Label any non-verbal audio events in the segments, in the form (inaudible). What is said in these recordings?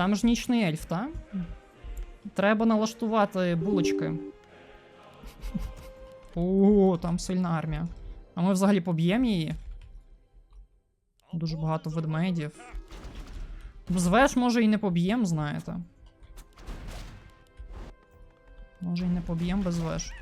Там ж нічний ельф, та? Треба налаштувати булочки. О, там сильна армія. А ми взагалі поб'ємо її. Дуже багато ведмедів. Звеш, може, і не поб'єм, знаєте. Може, і не поб'єм без веш.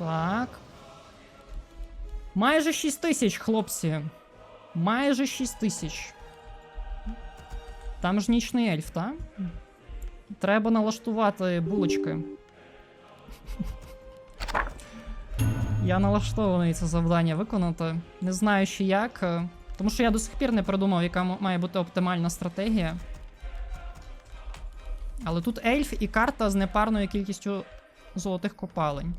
Так. Майже 6 тисяч, хлопці. Майже 6 тисяч. Там ж нічний ельф, та? Треба налаштувати булочки. Я налаштований це завдання виконати. Не знаю ще як. е, Тому що я до сих пір не придумав, яка має бути оптимальна стратегія. Але тут ельф і карта з непарною кількістю золотих копалень.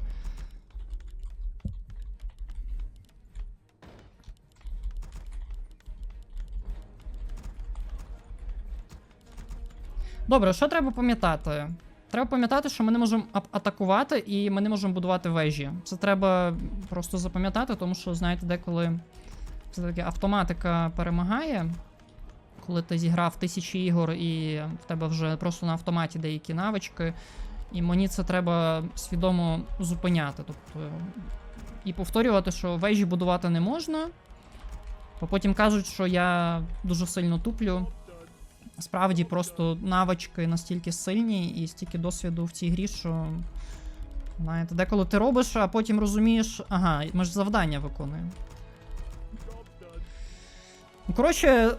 Добре, що треба пам'ятати? Треба пам'ятати, що ми не можемо атакувати і ми не можемо будувати вежі. Це треба просто запам'ятати, тому що, знаєте, деколи все-таки автоматика перемагає. Коли ти зіграв тисячі ігор і в тебе вже просто на автоматі деякі навички, і мені це треба свідомо зупиняти. Тобто, і повторювати, що вежі будувати не можна. Бо потім кажуть, що я дуже сильно туплю. Справді просто навички настільки сильні і стільки досвіду в цій грі, що. Знаєте, деколи ти робиш, а потім розумієш, ага, ми ж завдання виконуємо. Ну, коротше.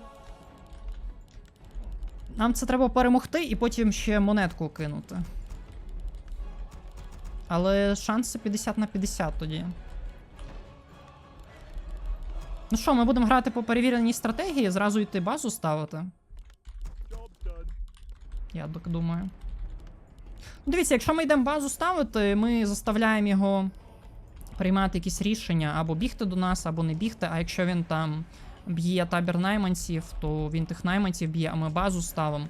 Нам це треба перемогти і потім ще монетку кинути. Але шанси 50 на 50 тоді. Ну що, ми будемо грати по перевіреній стратегії, зразу йти базу ставити. Я так думаю. Дивіться, якщо ми йдемо базу ставити, ми заставляємо його приймати якісь рішення або бігти до нас, або не бігти. А якщо він там б'є табір найманців, то він тих найманців б'є, а ми базу ставимо.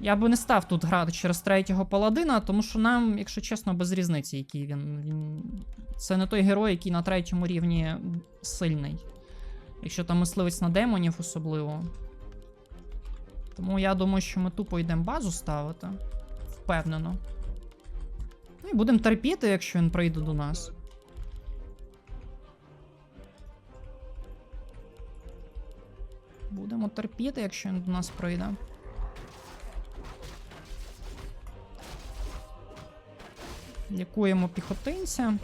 Я би не став тут грати через третього паладина, тому що нам, якщо чесно, без різниці, який він. він... Це не той герой, який на третьому рівні сильний. Якщо там мисливець на демонів особливо. Тому я думаю, що ми тупо йдемо базу ставити. Впевнено. Ну і будемо терпіти, якщо він прийде до нас. Будемо терпіти, якщо він до нас прийде. Лікуємо піхотинця.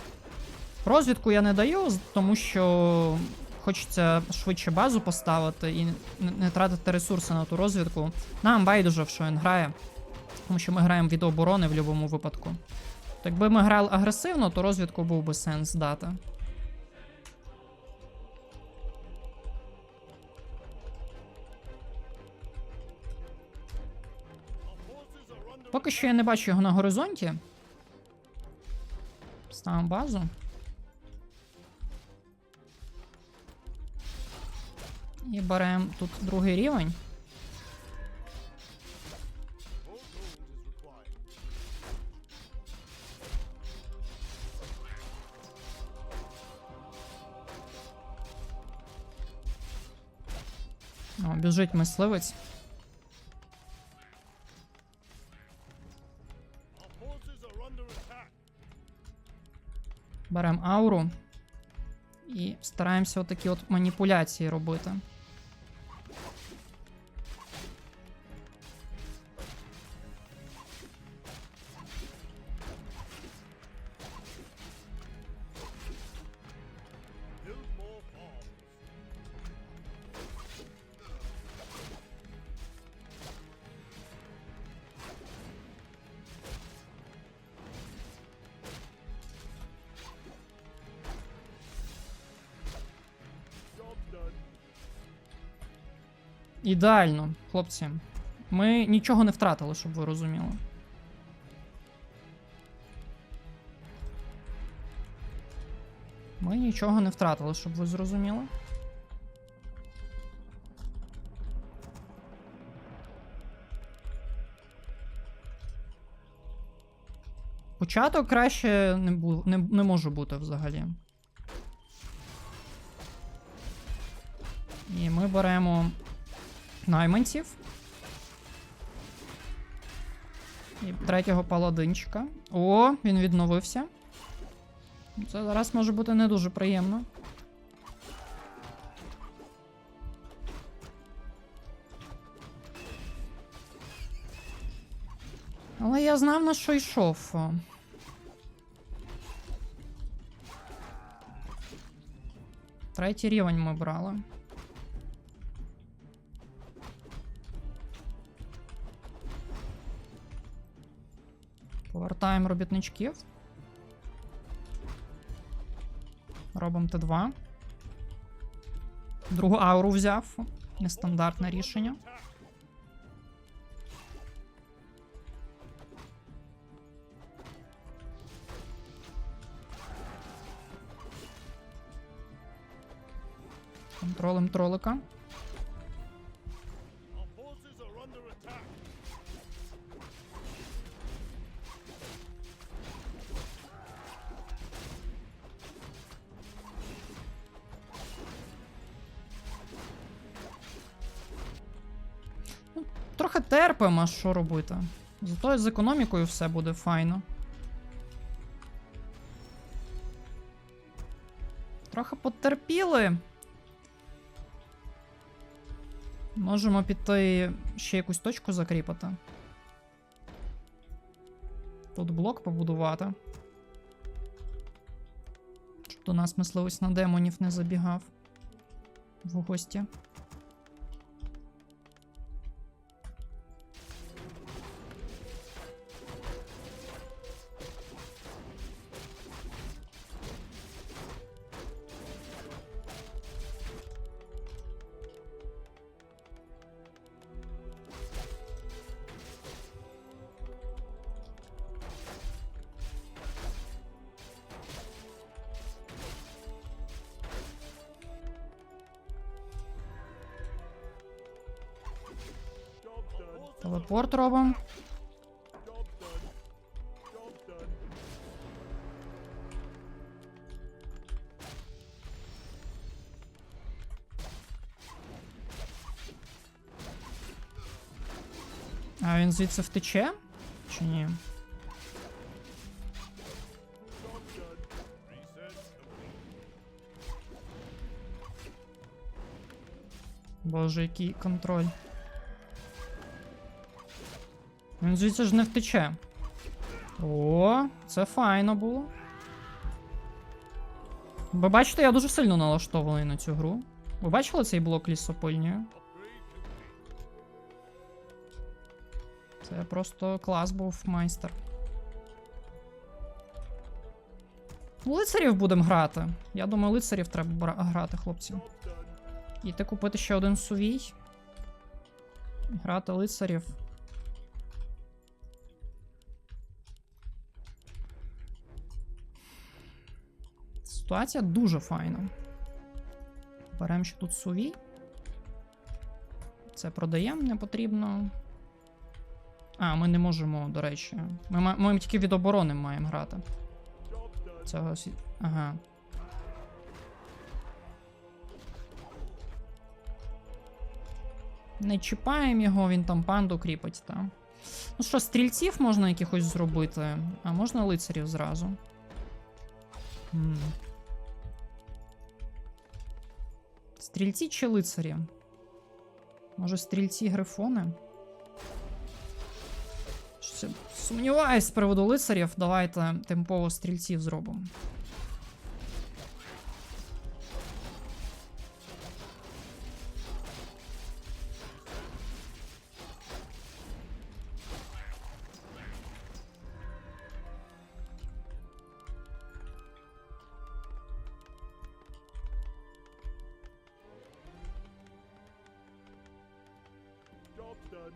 Розвідку я не даю, тому що хочеться швидше базу поставити і не, тратити ресурси на ту розвідку. Нам байдуже, в що він грає. Тому що ми граємо від оборони в будь-якому випадку. Якби ми грали агресивно, то розвідку був би сенс дати. Поки що я не бачу його на горизонті. Ставимо базу. І беремо тут другий рівень. О, біжить мисливець. Беремо ауру. І стараємося отакі от маніпуляції робити. Ідеально, хлопці. Ми нічого не втратили, щоб ви розуміли. Ми нічого не втратили, щоб ви зрозуміли. Початок краще не, бу- не, не може бути взагалі. І ми беремо найманців. І третього паладинчика. О, він відновився. Це зараз може бути не дуже приємно. Але я знав, на що йшов. Третій рівень ми брали. Повертаємо робітничків. Робимо Т2. Другу ауру взяв. Нестандартне рішення. Контролем тролика. Трохи терпимо, а що робити. Зато з економікою все буде файно. Трохи потерпіли. Можемо піти ще якусь точку закріпати. Тут блок побудувати. Щоб до нас мисливець на демонів не забігав в гості. Телепорт робимо. Job done. Job done. А він звідси втече? Чи ні? Job done. Reset complete. Боже, який контроль. Він звідси ж не втече. О, це файно було. Ви бачите, я дуже сильно налаштований на цю гру. Ви бачили цей блок лісопильні? Це просто клас був майстер. Лицарів будемо грати. Я думаю, лицарів треба грати, хлопці. Done. Іти купити ще один сувій. Грати лицарів. Ситуація дуже файна. Беремо ще тут сувій. Це продаємо, не потрібно. А, ми не можемо, до речі. Ми, ми тільки від оборони маємо грати. Цього Ага. Не чіпаємо його, він там панду кріпить, та. Ну що, стрільців можна якихось зробити, а можна лицарів зразу. М. Стрільці чи лицарі? Може, стрільці грифони? Сумніваюсь з приводу лицарів. Давайте темпово стрільців зробимо. Job done.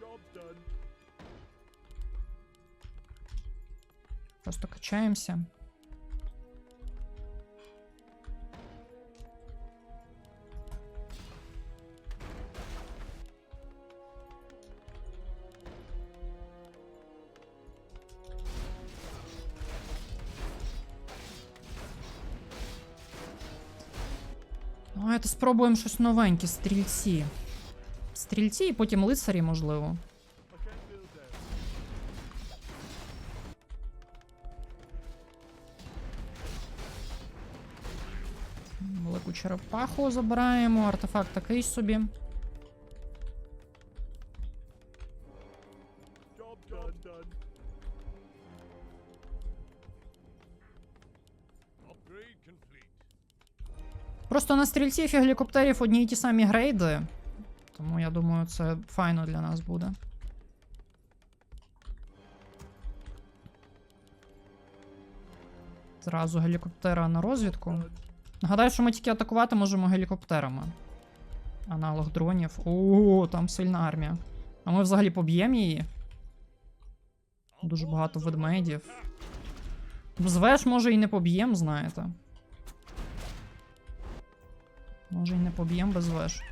Job's done. Просто качаємося. Спробуємо щось новеньке, стрільці. Стрільці і потім лицарі, можливо. Велику черепаху забираємо, артефакт такий собі. Просто на стрільців і гелікоптерів одні й ті самі грейди. Тому я думаю, це файно для нас буде. Зразу гелікоптера на розвідку. Нагадаю, що ми тільки атакувати можемо гелікоптерами. Аналог дронів. О, там сильна армія. А ми взагалі поб'ємо її. Дуже багато ведмедів. Звеш, може, і не поб'єм, знаєте. Може, і не поб'ємо без веш.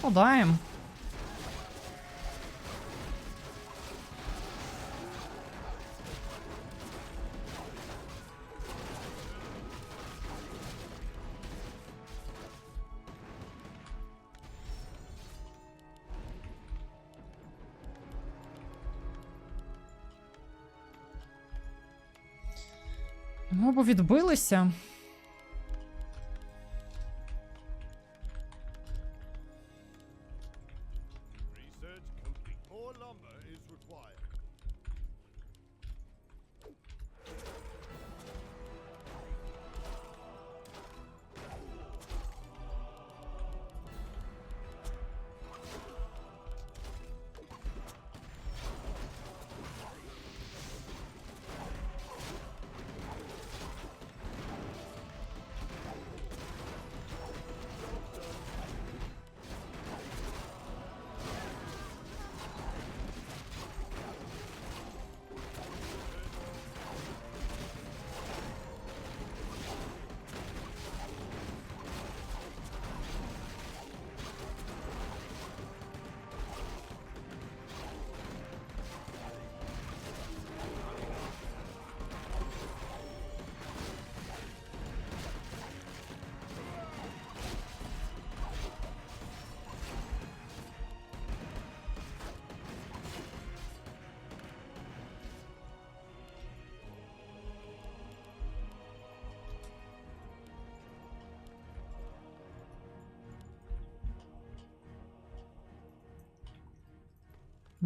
Подаємо. Ну, бо відбилися.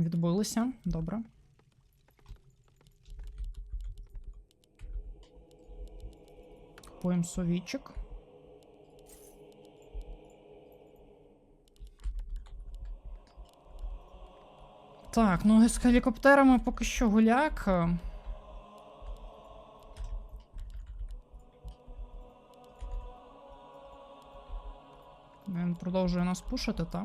Відбилися. Добре. Купуємо совічок. Так, ну з гелікоптерами поки що гуляк. Він продовжує нас пушити, так?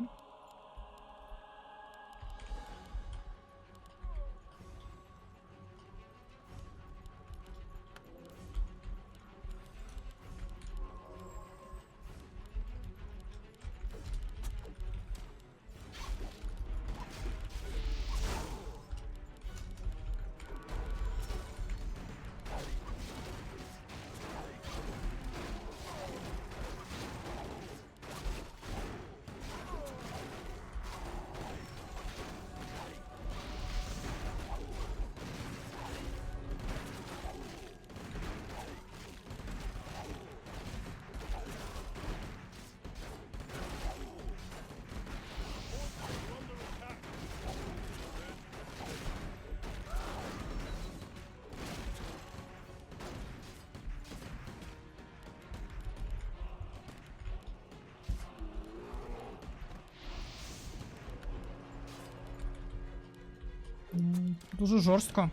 Дуже жорстко.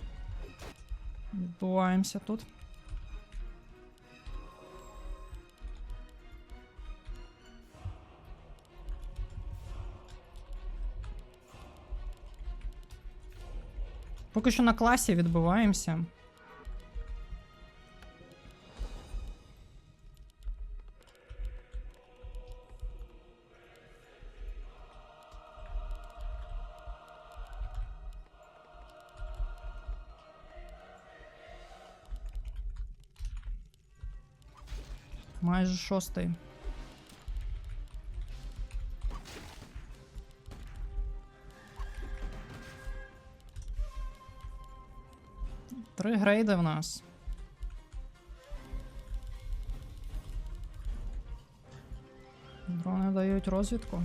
Відбуваємося тут. Поки що на класі відбиваємося. Майже шостий. Три грейди в нас. Дрони дають розвідку.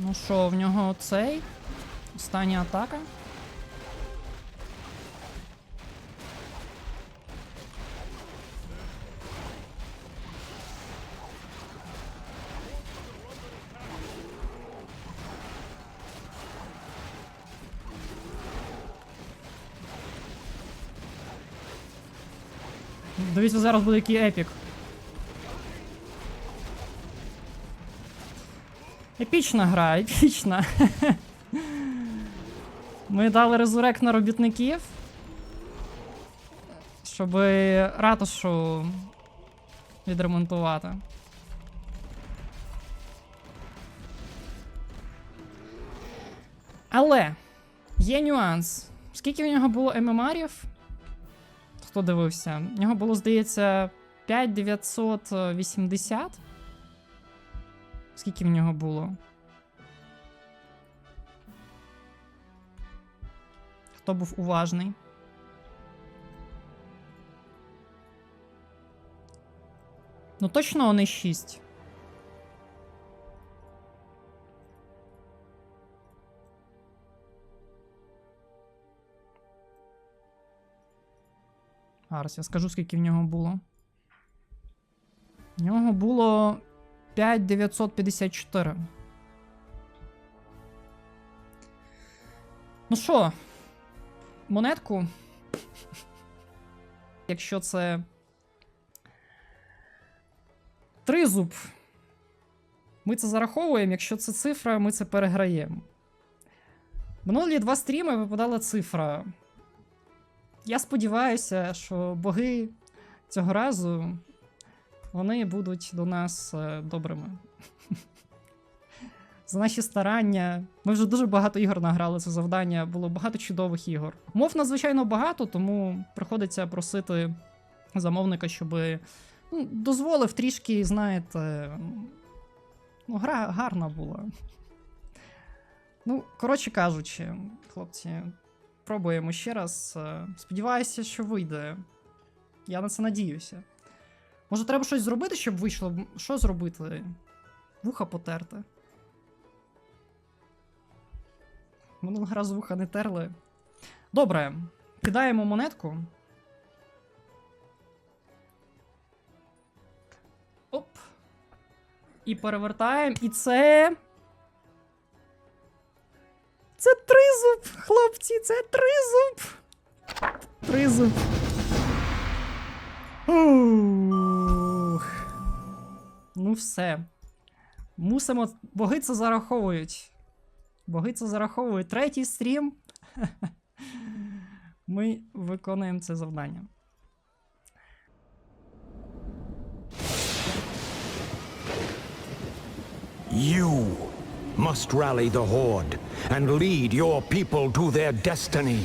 Ну що, в нього цей? Остання атака. Дивіться, зараз буде який епік. Епічна гра, епічна. Ми дали резурект на робітників. Щоб ратушу відремонтувати. Але є нюанс. Скільки в нього було ММРів? Хто дивився? В нього було, здається, 5980. Скільки в нього було? Хто був уважний? Ну точно не 6. Зараз я скажу, скільки в нього було. В нього було 5954. Ну що, монетку. Якщо це. Тризуб. Ми це зараховуємо, якщо це цифра, ми це переграємо. Минулі два стріми випадала цифра. Я сподіваюся, що боги цього разу вони будуть до нас е, добрими. За (laughs) наші старання. Ми вже дуже багато ігор награли це завдання, було багато чудових ігор. Мов надзвичайно багато, тому приходиться просити замовника, щоб ну, дозволив трішки, знаєте. Ну, гра гарна була. Ну, коротше кажучи, хлопці, пробуємо ще раз. Е, Сподіваюся, що вийде. Я на це надіюся. Може, треба щось зробити, щоб вийшло? Що зробити? Вуха потерти. Минулого разу вуха не терли. Добре, кидаємо монетку. Оп. І перевертаємо. І це. Це тризуб, хлопці, це тризуб. Тризуб. Ух. Ну все. Мусимо. Боги це зараховують. Боги це зараховують. Третій стрім. (laughs) Ми виконуємо це завдання. You must rally the Horde and lead your people to their destiny.